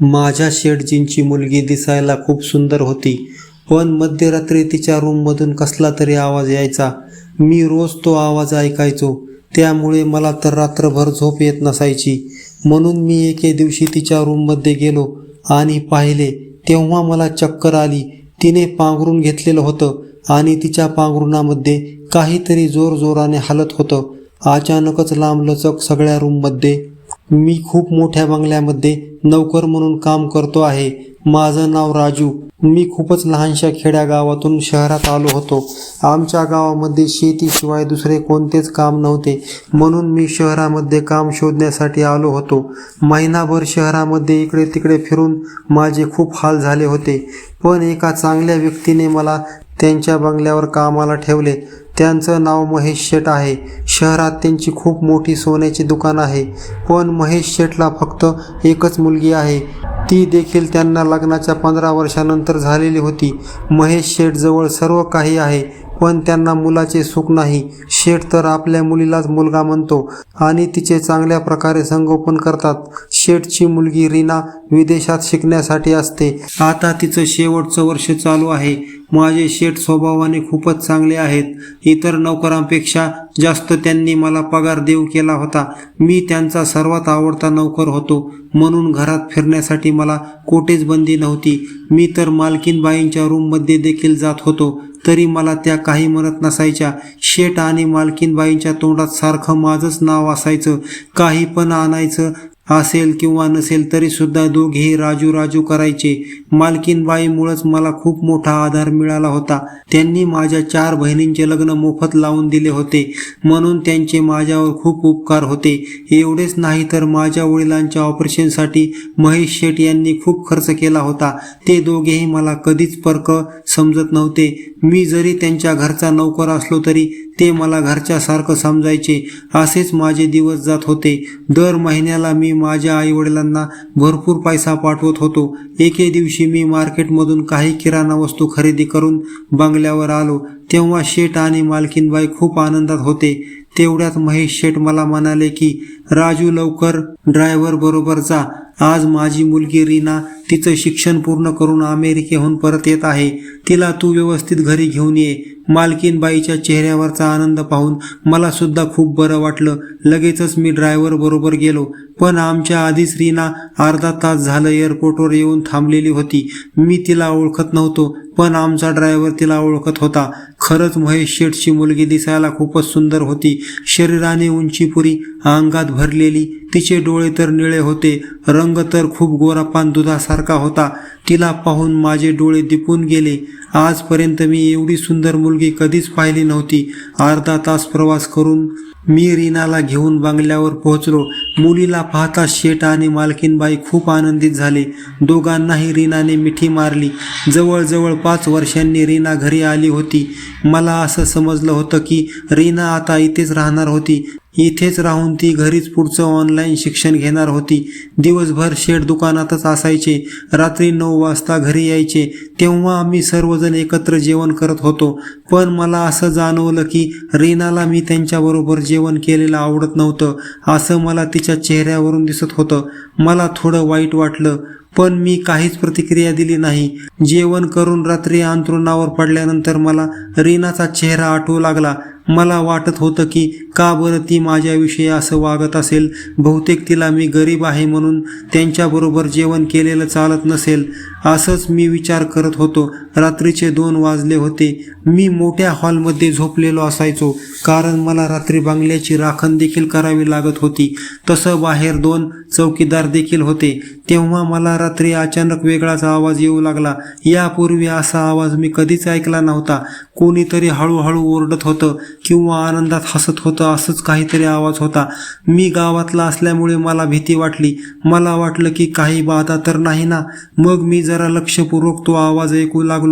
माझ्या शेठजींची मुलगी दिसायला खूप सुंदर होती. पण मध्यरात्री तिच्या रूममधून कसला तरी आवाज यायचा. मी रोज तो आवाज ऐकायचो. त्यामुळे मला तर रात्रभर झोप येत नसायची. म्हणून मी एके दिवशी तिच्या रूममध्ये गेलो आणि पाहिले. तेव्हा मला चक्कर आली. तिने पांघरून घेतलेलं होतं आणि तिच्या पांघरुणामध्ये काहीतरी जोरजोराने हलत होतं. अचानकच लांबलचक सगळ्या रूममध्ये मी खूप मोठ्या बंगल्यामध्ये नौकर म्हणून काम करतो आहे. माझं नाव राजू. मी खूपच लहानशा खेड्या गावातून शहरात आलो होतो. आमच्या गावामध्ये शेतीशिवाय दुसरे कोणतेच काम नव्हते. म्हणून मी शहरामध्ये काम शोधण्यासाठी आलो होतो. महिनाभर शहरामध्ये इकडे तिकडे फिरून माझे खूप हाल झाले होते. पण एका चांगल्या व्यक्तीने मला त्यांच्या बंगल्यावर कामाला ठेवले. त्यांचं नाव महेश शेठ आहे. शहरात त्यांची खूप मोठी सोन्याची दुकान आहे. पण महेश शेठला फक्त एकच मुलगी आहे. ती देखील त्यांना लग्नाच्या पंधरा वर्षानंतर झालेली होती. महेश शेठजवळ सर्व काही आहे पण त्यांना मुलाचे सुख नाही. शेठ तर आपल्या मुलीलाच मुलगा म्हणतो आणि तिचे चांगल्या प्रकारे संगोपन करतात. शेठची मुलगी रीना विदेशात शिकण्यासाठी असते. आता तिचं शेवटचं वर्ष चालू आहे. माझे शेठ स्वभावाने खूपच चांगले आहेत. इतर नोकरांपेक्षा जास्त त्यांनी मला पगार देऊ केला होता. मी त्यांचा सर्वात आवडता नोकर होतो. म्हणून घरात फिरण्यासाठी मला कोठेच बंदी नव्हती. मी तर मालकीनबाईंच्या रूममध्ये देखील जात होतो. तरी मला त्या काही म्हणत नसायच्या. शेठ आणि मालकीनबाईंच्या तोंडात सारखं माझंच नाव असायचं. काही पण आणायचं. असेल किंवा नसेल तरी सुद्धा दोघेही राजू राजू करायचे मालकीनबाईमुळंच मला खूप मोठा आधार मिळाला होता. त्यांनी माझ्या चार बहिणींचे लग्न मोफत लावून दिले होते. म्हणून त्यांचे माझ्यावर खूप उपकार होते. एवढेच नाही तर माझ्या वडिलांच्या ऑपरेशनसाठी महेश शेठ यांनी खूप खर्च केला होता. ते दोघेही मला कधीच परक समजत नव्हते. मी जरी त्यांच्या घरचा नोकर असलो तरी ते मला घरच्यासारखं समजायचे. असेच माझे दिवस जात होते. दर महिन्याला मी माझ्या आईवडिलांना भरपूर पैसा पाठवत होतो. एके दिवशी मी मार्केटमधून काही किराणा वस्तू खरेदी करून बंगल्यावर आलो. तेव्हा शेठ आणि मालकीनबाई खूप आनंदात होते. तेवढ्यात महेश शेठ मला म्हणाले की राजू लवकर ड्रायव्हर बरोबर जा. आज माझी मुलगी रीना तिचं शिक्षण पूर्ण करून अमेरिकेहून परत येत आहे. तिला तू व्यवस्थित घरी घेऊन ये. मालकीनबाईच्या चेहऱ्यावरचा आनंद पाहून मला सुद्धा खूप बरं वाटलं. लगेचच मी ड्रायव्हर बरोबर गेलो. पण आमच्या आधीच रीना अर्धा तास झालं एअरपोर्टवर येऊन थांबलेली होती. मी तिला ओळखत नव्हतो पण आमचा ड्रायव्हर तिला ओळखत होता. खरंच महेश शेठची मुलगी दिसायला खूपच सुंदर होती. शरीराने उंचीपुरी अंगात भरलेली तिचे डोळे तर निळे होते रंग तर खूप गोरापान दुधासारखा होता. तिला पाहून माझे डोळे दिपून गेले. आजपर्यंत मी एवढी सुंदर मुलगी कधीच पाहिली नव्हती. अर्धा तास प्रवास करून मी रीनाला घेऊन बंगल्यावर पोहोचलो. मुलीला पाहता शेठ आणि मालकीनबाई खूप आनंदित झाले. दोघांनाही रीनाने मिठी मारली. जवळजवळ पाच वर्षांनी रीना घरी आली होती. मला असं समजलं होतं की रीना आता इथेच राहणार होती. इथेच राहून ती घरीच पुढचं ऑनलाईन शिक्षण घेणार होती. दिवसभर शेड दुकानातच असायचे. रात्री नऊ वाजता घरी यायचे. तेव्हा आम्ही सर्वजण एकत्र जेवण करत होतो. पण मला असं जाणवलं की रीनाला मी त्यांच्याबरोबर जेवण केलेलं आवडत नव्हतं. असं मला तिच्या चेहऱ्यावरून दिसत होतं. मला थोडं वाईट वाटलं पण मी काहीच प्रतिक्रिया दिली नाही. जेवण करून रात्री अंतरुणावर पडल्यानंतर मला रीनाचा चेहरा आठवू लागला. मला वाटत होतं की का बरं ती माझ्याविषयी असं वागत असेल? बहुतेक तिला मी गरीब आहे म्हणून त्यांच्याबरोबर जेवण केलेलं चालत नसेल. असंच मी विचार करत होतो. रात्रीचे दोन वाजले होते. मी मोठ्या हॉलमध्ये झोपलेलो असायचो. कारण मला रात्री बंगल्याची राखण देखील करावी लागत होती. तसं बाहेर दोन चौकीदार देखील होते. तेव्हा मला रात्री अचानक वेगळाच आवाज येऊ लागला. यापूर्वी असा आवाज मी कधीच ऐकला नव्हता. कोणीतरी हळूहळू ओरडत होतं किंवा आनंदात हसत होतं असंच काहीतरी आवाज होता. मी गावातला असल्यामुळे मला भीती वाटली. मला वाटलं की काही बाधा तर नाही ना? मग मी जरा लक्षपूर्वक तो आवाज ऐकू लागलो.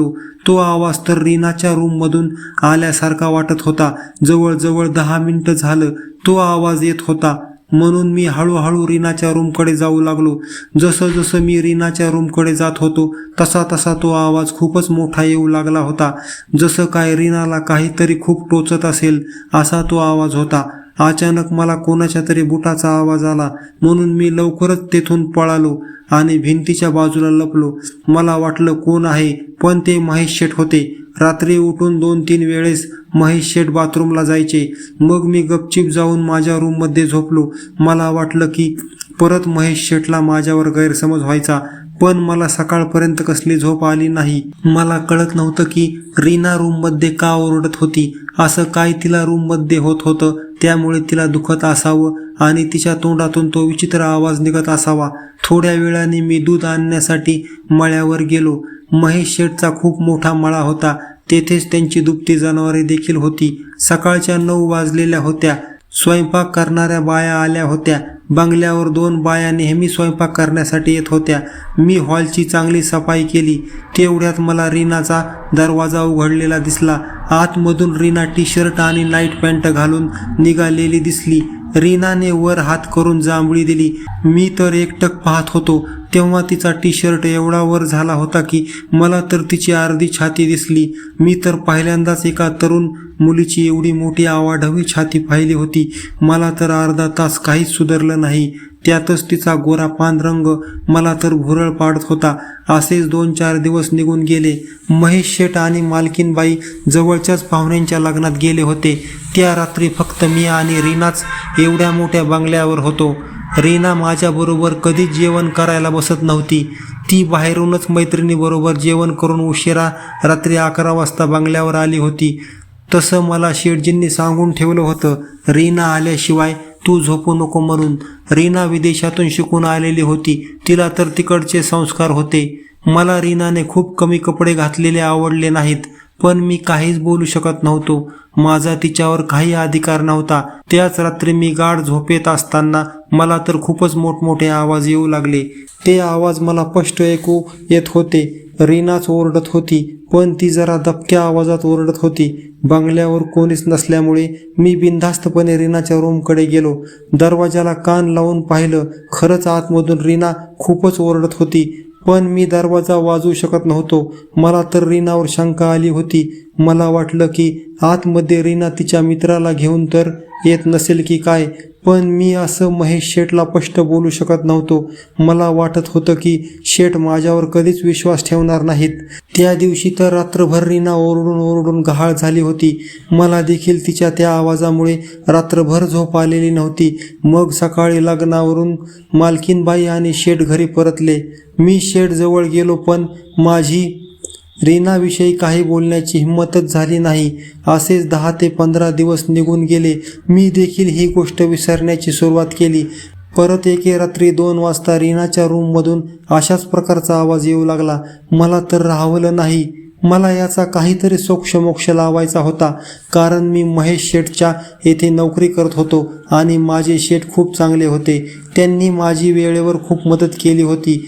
तो आवाज तर रीनाच्या रूममधून आल्यासारखा वाटत होता. जवळजवळ दहा मिनिटं झालं तो आवाज येत होता. म्हणून मी हळूहळू रीनाच्या रूमकडे जाऊ लागलो. जसं जसं मी रीनाच्या रूमकडे जात होतो तसा तसा तो आवाज खूपच मोठा येऊ लागला होता. जसं काय रीनाला काहीतरी खूप टोचत असेल असा तो आवाज होता. अचानक मला कोणाच्या तरी बुटाचा आवाज आला. म्हणून मी लवकरच तेथून पळालो आणि भिंतीच्या बाजूला लपलो. मला वाटलं कोण आहे पण ते महेश शेठ होते. रात्री उठून दोन तीन वेळेस महेश शेठ बाथरूमला जायचे. मग मी गपचीप जाऊन माझ्या रूममध्ये झोपलो. मला वाटलं की परत महेश शेठला माझ्यावर गैरसमज व्हायचा पण मला सकाळपर्यंत कसली झोप आली नाही. मला कळत नव्हतं की रीना रूममध्ये का ओरडत होती असं काय तिला रूममध्ये होत होतं त्यामुळे तिला दुखत असावं आणि तिच्या तोंडातून तो विचित्र आवाज निघत असावा. थोड्या वेळाने मी दूध आणण्यासाठी मळ्यावर गेलो. महेश शेठचा खूप मोठा मळा होता. तेथेच त्यांची दुभती जनावरे देखील होती. सकाळच्या नऊ वाजलेल्या होत्या. स्वयंपाक करणाऱ्या बाया आल्या होत्या. बंगल्यावर दोन बाया नेहमी स्वयंपाक करण्यासाठी येत होत्या. मी हॉलची चांगली सफाई केली. तेवढ्यात मला रीनाचा दरवाजा उघडलेला दिसला. आतमधून रीना टी शर्ट आणि नाईट पॅन्ट घालून निघालेली दिसली. रीनाने वर हात करून जांभळी दिली. मी तर एकटक पाहत होतो. तेव्हा तिचा टी शर्ट एवढा वर झाला होता की मला तर तिची अर्धी छाती दिसली. मी तर पहिल्यांदाच एका तरुण मुलीची एवढी मोठी आवाढवी छाती पाहिली होती. मला तर अर्धा तास काहीच सुधारलं नाही. त्यातच तिचा गोरा पान रंग मला तर भुरळ पाडत होता. असेच दोन चार दिवस निघून गेले. महेश शेठ आणि मालकीनबाई जवळच्याच पाहुण्यांच्या लग्नात गेले होते. त्या रात्री फक्त मी आणि रीनाच एवढ्या मोठ्या बंगल्यावर होतो. रीना माझ्याबरोबर कधीच जेवण करायला बसत नव्हती. ती बाहेरूनच मैत्रिणीबरोबर जेवण करून उशिरा रात्री अकरा वाजता बंगल्यावर आली होती. तसं मला शेठजींनी सांगून ठेवलं होतं. रीना आल्याशिवाय तू झोपू नको म्हणून रीना विदेशातून शिकून आलेली होती. तिला तर तिकडचे संस्कार होते. मला रीनाने खूप कमी कपडे घातलेले आवडले नाहीत पण मी काहीच बोलू शकत नव्हतो. माझा तिच्यावर काही अधिकार नव्हता. त्याच रात्री मी गाढ झोपेत असताना मला तर खूपच मोठमोठे आवाज येऊ लागले. ते आवाज मला स्पष्ट ऐकू येत होते. रीनाच ओरडत होती पण ती जरा दबक्या आवाजात ओरडत होती. बंगल्यावर कोणीच नसल्यामुळे मी बिनधास्तपणे रीनाच्या रूमकडे गेलो. दरवाजाला कान लावून पाहिलं खरंच आतमधून रीना खूपच ओरडत होती. पण मी दरवाजा वाजवू शकत नव्हतो. मला तर रीनावर शंका आली होती. मला वाटलं की आतमध्ये रीना तिच्या मित्राला घेऊन तर येत नसेल की काय? पण मी असं महेश शेठला स्पष्ट बोलू शकत नव्हतो. मला वाटत होतं की शेठ माझ्यावर कधीच विश्वास ठेवणार नाहीत. त्या दिवशी तर रात्रभर रीना ओरडून ओरडून गहाळ झाली होती. मला देखील तिच्या त्या आवाजामुळे रात्रभर झोप आलेली नव्हती. मग सकाळी लग्नावरून मालकीनबाई आणि शेठ घरी परतले. मी शेठ जवळ गेलो पण माझी रीनाविषयी काही बोलण्याची हिंमतच झाली नाही. असेच दहा ते पंधरा दिवस निघून गेले. मी देखील ही गोष्ट विसरण्याची सुरुवात केली. परत एके रात्री दोन वाजता रीनाच्या रूममधून अशाच प्रकारचा आवाज येऊ लागला. मला तर राहवलं नाही. मला याचा काहीतरी सोक्षमोक्ष लावायचा होता. कारण मी महेश शेठच्या येथे नोकरी करत होतो आणि माझे शेठ खूप चांगले होते. त्यांनी माझी वेळेवर खूप मदत केली होती.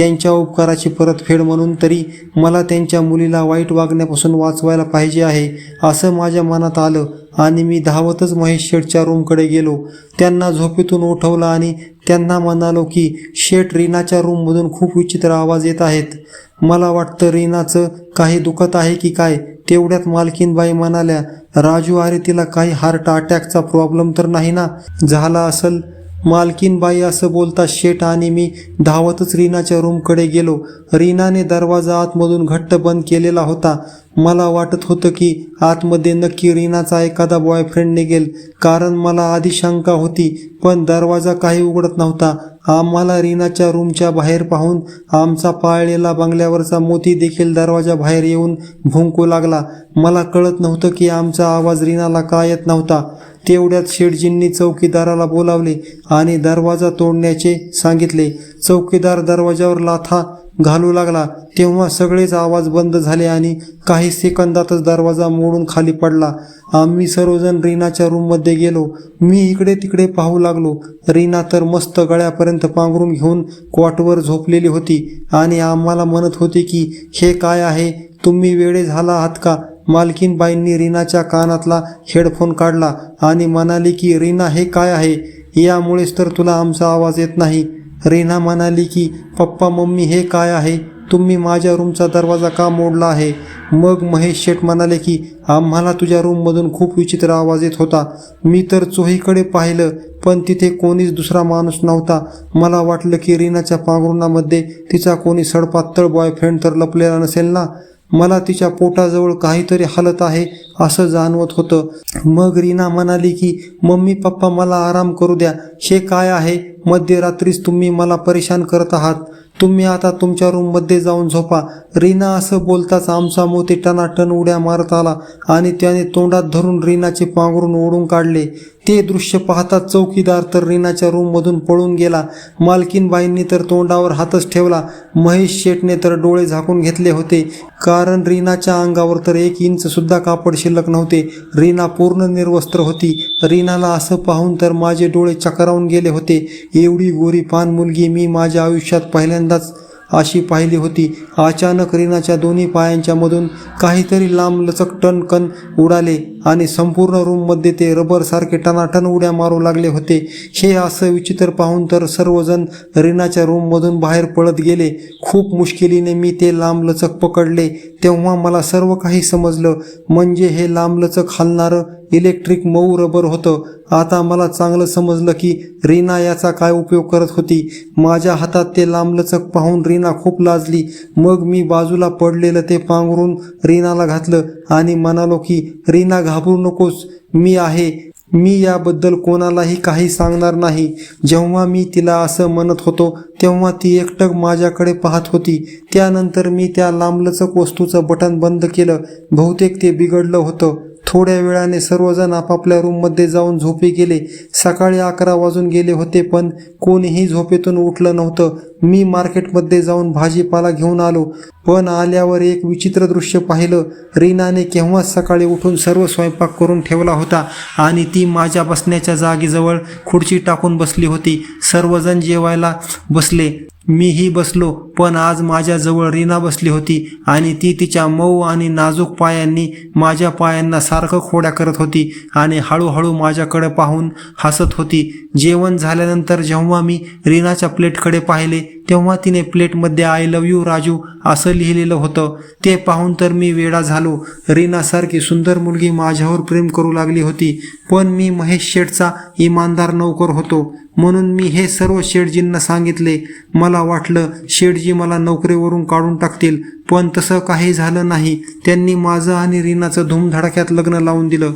त्यांच्या उपकाराची परतफेड म्हणून तरी मला त्यांच्या मुलीला वाईट वागण्यापासून वाचवायला पाहिजे आहे असं माझ्या मनात आलं आणि मी धावतच महेश शेठच्या रूमकडे गेलो. त्यांना झोपेतून उठवलं आणि त्यांना म्हणालो की शेठ रीनाच्या रूममधून खूप विचित्र आवाज येत आहेत. मला वाटतं रीनाचं काही दुखत आहे की काय? तेवढ्यात मालकीनबाई म्हणाल्या राजू अरे तिला काही हार्ट अटॅकचा प्रॉब्लेम तर नाही ना? झाला असेल मालकीनबाई असं बोलता शेठ आणि मी धावतच रीनाच्या रूमकडे गेलो. रीनाने दरवाजा आतमधून घट्ट बंद केलेला होता. मला वाटत होतं की आतमध्ये नक्की रीनाचा एखादा बॉयफ्रेंड निघेल कारण मला आधी शंका होती पण दरवाजा काही उघडत नव्हता. आम्हाला रीनाच्या रूमच्या बाहेर पाहून आमचा पाळलेला बंगल्यावरचा मोती देखील दरवाजा बाहेर येऊन भुंकू लागला. मला कळत नव्हतं की आमचा आवाज रीनाला का येत नव्हता. तेवढ्यात शेठजींनी चौकीदाराला बोलावले आणि दरवाजा तोडण्याचे सांगितले. चौकीदार दरवाजावर लाथा घालू लागला. तेव्हा सगळेच आवाज बंद झाले आणि काही सेकंदातच दरवाजा मोडून खाली पडला. आम्ही सर्वजण रीनाच्या रूममध्ये गेलो. मी इकडे तिकडे पाहू लागलो. रीना तर मस्त गळ्यापर्यंत पांघरून घेऊन क्वाटवर झोपलेली होती आणि आम्हाला म्हणत होती की हे काय आहे? तुम्ही वेळे झाला आहात का? मालकीनबाईंनी रीनाच्या कानातला हेडफोन काढला आणि म्हणाली की रीना हे काय आहे? यामुळेच तर तुला आमचा आवाज येत नाही. रीना म्हणाली की पप्पा मम्मी हे काय आहे? तुम्ही माझ्या रूमचा दरवाजा का मोडला आहे? मग महेश शेठ म्हणाले की आम्हाला तुझ्या रूममधून खूप विचित्र आवाज येत होता. मी तर चोहीकडे पाहिलं पण तिथे कोणीच दुसरा माणूस नव्हता. मला वाटलं की रीनाच्या पांघरुणामध्ये तिचा कोणी सडपातळ बॉयफ्रेंड तर लपलेला नसेल ना? मला तिच्या पोटाजवळ काहीतरी हलत आहे असं जाणवत होतं. मग रीना म्हणाली की मम्मी पप्पा मला आराम करू द्या. हे काय आहे? मध्यरात्रीच तुम्ही मला परेशान करत आहात. तुम्ही आता तुमच्या रूममध्ये जाऊन झोपा. रीना असं बोलताच आमचा मोती टनाटन उड्या मारत आला आणि त्याने तोंडात धरून रीनाचे पांघरून ओढून काढले. ते दृश्य पाहता चौकीदार तर रीनाच्या रूममधून पळून गेला. मालकीनबाईंनी तर तोंडावर हातच ठेवला. महेश शेटने तर डोळे झाकून घेतले होते. कारण रीनाच्या अंगावर तर एक इंचसुद्धा कापड शिल्लक नव्हते. रीना पूर्ण निर्वस्त्र होती. रीनाला असं पाहून तर माझे डोळे चकरावून गेले होते. एवढी गोरी पान मुलगी मी माझ्या आयुष्यात पहिल्यांदाच अशी पाहिली होती. अचानक रीनाच्या दोन्ही पायांच्या मधून काहीतरी लांब लचक टनकन उडाले आणि संपूर्ण रूममध्ये ते रबरसारखे टनाटन उड्या मारू लागले होते. हे असं विचित्र पाहून तर सर्वजण रीनाच्या रूममधून बाहेर पळत गेले. खूप मुश्किलीने मी ते लांब लचक पकडले. तेव्हा मला सर्व काही समजलं. म्हणजे हे लांबलचक हलणारं इलेक्ट्रिक मऊ रबर होतं. आता मला चांगलं समजलं की रीना याचा काय उपयोग करत होती. माझ्या हातात ते लांबलचक पाहून रीना खूप लाजली. मग मी बाजूला पडलेलं ते पांघरून रीनाला घातलं आणि म्हणालो की रीना घाबरू नकोस. मी आहे. मी याबद्दल कोणालाही काही सांगणार नाही. जेव्हा मी तिला असं म्हणत होतो तेव्हा ती एकटक माझ्याकडे पाहत होती. त्यानंतर मी त्या लांबलचक वस्तूचं बटन बंद केलं. बहुतेक ते बिघडलं होतं. थोड्या वेळाने सर्वजण आपापल्या रूममध्ये जाऊन झोपे गेले. सकाळी अकरा वाजून गेले होते पण कोणीही झोपेतून उठलं नव्हतं. मी मार्केटमध्ये जाऊन भाजीपाला घेऊन आलो पण आल्यावर एक विचित्र दृश्य पाहिलं. रीनाने केव्हाच सकाळी उठून सर्व स्वयंपाक करून ठेवला होता आणि ती माझ्या बसण्याच्या जागेजवळ खुर्ची टाकून बसली होती. सर्वजण जेवायला बसले. मीही बसलो पण आज माझ्याजवळ रीना बसली होती आणि ती तिच्या मऊ आणि नाजूक पायांनी माझ्या पायांना सारखं खोड्या करत होती आणि हळूहळू माझ्याकडे पाहून हसत होती. जेवण झाल्यानंतर जेव्हा मी रीनाच्या प्लेटकडे पाहिले तेव्हा तिने प्लेटमध्ये आय लव यू राजू असं लिहिलेलं होतं. ते पाहून तर मी वेडा झालो. रीनासारखी सुंदर मुलगी माझ्यावर प्रेम करू लागली होती पण मी महेश शेठचा इमानदार नोकर होतो. म्हणून मी हे सर्व शेठजींना सांगितले. मला वाटलं शेठजी मला नोकरीवरून काढून टाकतील पण तसं काही झालं नाही. त्यांनी माझं आणि रीनाचं धूमधडाक्यात लग्न लावून दिलं.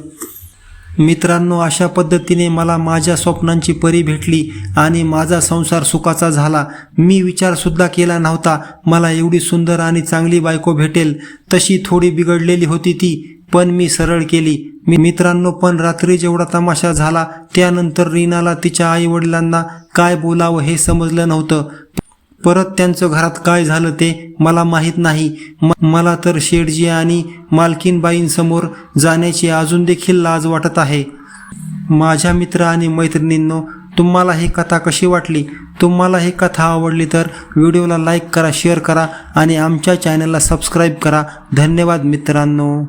मित्रांनो अशा पद्धतीने मला माझ्या स्वप्नांची परी भेटली आणि माझा संसार सुखाचा झाला. मी विचारसुद्धा केला नव्हता. मला एवढी सुंदर आणि चांगली बायको भेटेल. तशी थोडी बिघडलेली होती ती पण मी सरळ केली. मी मित्रांनो पण रात्री जेवढा तमाशा झाला त्यानंतर रीनाला तिच्या आई वडिलांना काय बोलावं हे समजलं नव्हतं. परत त्यांचं घरात काय झालं ते मला माहीत नाही. म- मला तर शेठजी आणि मालकीनबाईंसमोर जाण्याची अजून देखील लाज वाटत आहे. माझ्या मित्र आणि मैत्रिणींनो तुम्हाला ही कथा कशी वाटली? तुम्हाला ही कथा आवडली तर व्हिडिओला लाईक करा शेअर करा आणि आमच्या चॅनलला सबस्क्राईब करा. धन्यवाद मित्रांनो.